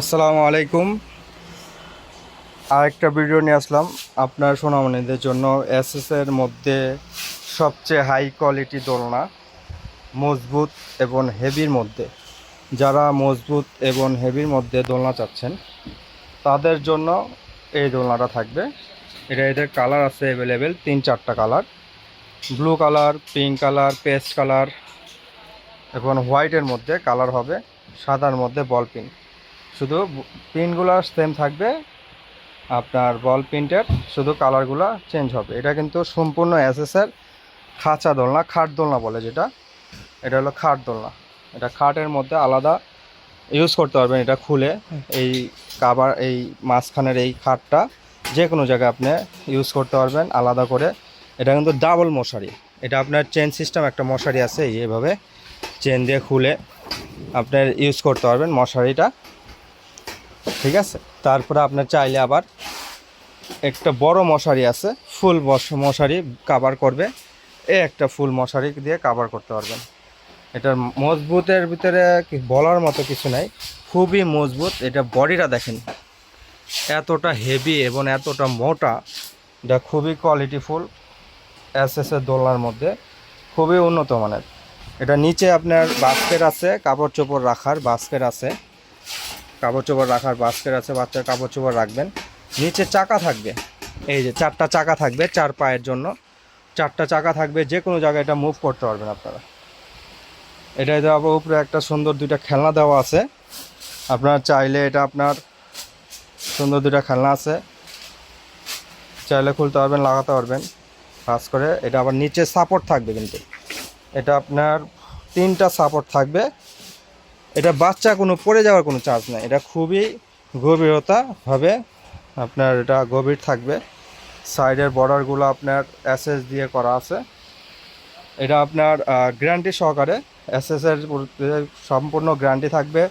আসসালামু আলাইকুম। আরেকটা ভিডিও নিয়ে আসলাম আপনার সোনামণিদের জন্য। এসএস এর মধ্যে সবচেয়ে হাই কোয়ালিটি দোলনা, মজবুত এবং হেভির মধ্যে। যারা মজবুত এবং হেভির মধ্যে দোলনা চাচ্ছেন, তাদের জন্য এই দোলনাটা থাকবে। এটা এদের কালার আছে অ্যাভেলেবেল তিন চারটা colour blue colour pink colour paste colour এবং হোয়াইটের মধ্যে কালার হবে, সাদার মধ্যে বল পিন শুধু পিনগুলো সেম থাকবে, আপনার বল পিনটার শুধু কালারগুলো চেঞ্জ হবে। এটা কিন্তু সম্পূর্ণ এসএসের খাঁচা দোলনা, খাট দোলনা বলে যেটা। এটা হলো খাট দোলনা। এটা খাটের মধ্যে আলাদা ইউজ করতে পারবেন এটা খুলে। এই কাবার এই মাঝখানের এই খাটটা যে কোনো জায়গায় আপনি ইউজ করতে পারবেন আলাদা করে। এটা কিন্তু ডাবল মশারি। এটা আপনার চেন সিস্টেম একটা মশারি আছে, এই এভাবে চেন দিয়ে খুলে আপনার ইউজ করতে পারবেন মশারিটা। ঠিক আছে? তারপরে আপনার চাইলে আবার একটা বড় মশারি আছে, ফুল মশারি কাভার করবে। এ একটা ফুল মশারি দিয়ে কাভার করতে পারবেন। এটার মজবুতের ভিতরে বলার মতো কিছু নাই, খুবই মজবুত। এটা বডিটা দেখেন, এতটা হেভি এবং এতটা মোটা। এটা খুবই কোয়ালিটিফুল এস এস এর দোলনার মধ্যে। খুবই উন্নত মানের। এটা নিচে আপনার বাস্কেট আছে, কাপড় চোপড় রাখার বাস্কেট আছে। কাপড় চোপড় রাখার বাস্কেট আছে, বাচ্চার কাপড় চোপড় রাখবেন। নিচে চাকা থাকবে। এই যে চারটা চাকা থাকবে চার পায়ের জন্য। চারটা চাকা থাকবে যে কোনো জায়গায় এটা মুভ করতে পারবেন আপনারা। এটাই দেওয়া উপরে একটা সুন্দর দুইটা খেলনা দেওয়া আছে। আপনার চাইলে এটা আপনার সুন্দর দুইটা খেলনা আছে। চাইলে খুলতে পারবেন, লাগাতে পারবেন। কাজ করে এটা আবার নিচে সাপোর্ট থাকবে কিন্তু। এটা আপনার তিনটা সাপোর্ট থাকবে। এটা বাচ্চা কোনো পড়ে যাওয়ার কোনো চান্স নাই। এটা খুবই গভীরতা হবে আপনার এটা গভীর থাকবে। সাইডের বর্ডারগুলো আপনার এসএস দিয়ে করা আছে। এটা আপনার গ্যারান্টি সহকারে এর সম্পূর্ণ গ্যারান্টি থাকবে।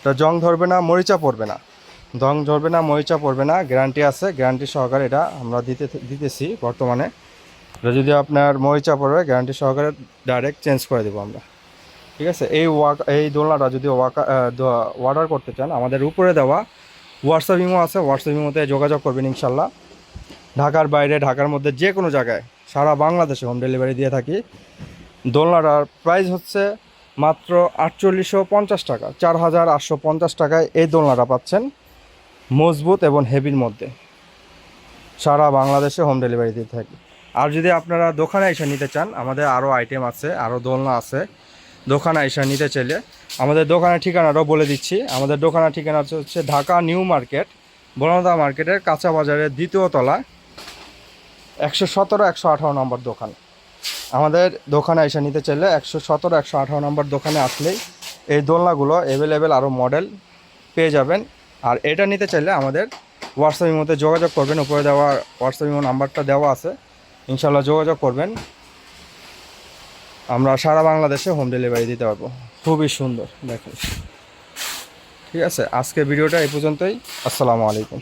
এটা জং ধরবে না, মরিচা পড়বে না। জং ধরবে না, মরিচা পড়বে না গ্যারান্টি আছে। গ্যারান্টি সহকারে এটা আমরা দিতে, দিতেছি বর্তমানে। এটা যদি আপনার মরিচা পড়বে গ্যারান্টি সহকারে ডাইরেক্ট চেঞ্জ করে দেবো আমরা। ঠিক আছে? এই ওয়াক, এই দোলনাটা যদি ওয়াকা অর্ডার করতে চান, আমাদের উপরে দেওয়া হোয়াটসঅ্যাপ ইমো আছে। হোয়াটসঅ্যাপ ইমোতে যোগাযোগ করবেন ইনশাল্লাহ ঢাকার বাইরে, ঢাকার মধ্যে যে কোনো জায়গায়, সারা বাংলাদেশে হোম ডেলিভারি দিয়ে থাকি। দোলনাটার প্রাইস হচ্ছে মাত্র আটচল্লিশশো পঞ্চাশ টাকা চার হাজার আটশো পঞ্চাশ টাকায় এই দোলনাটা পাচ্ছেন মজবুত এবং হেভির মধ্যে। সারা বাংলাদেশে হোম ডেলিভারি দিয়ে থাকি। আর যদি আপনারা দোকানে এসে নিতে চান, আমাদের আরও আইটেম আছে আরও দোলনা আছে। দোকানে এসে নিতে চাইলে। আমাদের দোকানের ঠিকানাটাও বলে দিচ্ছি। আমাদের দোকানের ঠিকানা হচ্ছে ঢাকা নিউ মার্কেট বনদা মার্কেটের কাঁচা বাজারের দ্বিতীয় তলা, একশো সতেরো, একশো আঠারো নম্বর দোকান। আমাদের দোকানে এসে নিতে চাইলে একশো সতেরো, একশো আঠারো নম্বর দোকানে আসলেই এই দোলনাগুলো অ্যাভেলেবেল আরও মডেল পেয়ে যাবেন। আর এটা নিতে চাইলে আমাদের হোয়াটসঅ্যাপের মধ্যে যোগাযোগ করবেন। উপরে দেওয়া হোয়াটসঅ্যাপ নাম্বারটা দেওয়া আছে। ইনশাল্লাহ যোগাযোগ করবেন। আমরা সারা বাংলাদেশে হোম ডেলিভারি দিতে পারব। খুবই সুন্দর, দেখুন। ঠিক আছে? আজকে ভিডিওটা এই পর্যন্তই। আসসালামু আলাইকুম।